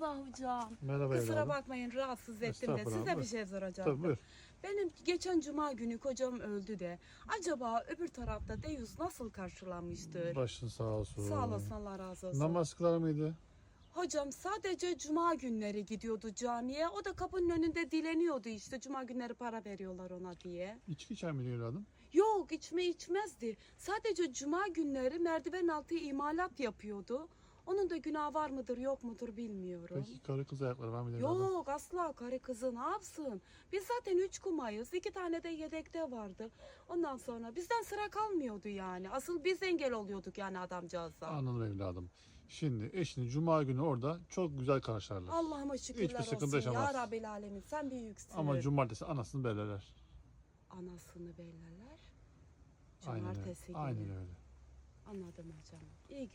Merhaba hocam. Merhaba Kusura evladım. bakmayın rahatsız ettim de size bir şey soracağım. Tabii buyur. Benim geçen cuma günü kocam öldü de acaba öbür tarafta Deyus nasıl karşılanmıştır? Başın sağ olsun. Sağ olasın Allah razı olsun. Namaz kılar mıydı? Hocam sadece cuma günleri gidiyordu camiye. O da kapının önünde dileniyordu işte cuma günleri para veriyorlar ona diye. İçki içer miydi evladım? Yok içme içmezdi. Sadece cuma günleri merdiven altı imalat yapıyordu. Onun da günah var mıdır yok mudur bilmiyorum. Peki karı kız ayakları var evladım? Yok asla karı kızı ne yapsın? Biz zaten üç kumayız. iki tane de yedekte vardı. Ondan sonra bizden sıra kalmıyordu yani. Asıl biz engel oluyorduk yani adamcağıza. Anladım evladım. Şimdi eşini cuma günü orada çok güzel karşılarlar. Allah'ıma şükürler Hiçbir sıkıntı olsun. yaşamaz. Ya Rabbil Alemin sen büyüksün. Ama cumartesi anasını belirler. Anasını belirler. Aynen öyle. Cumartesi günü. Aynen öyle. Anladım hocam. İyi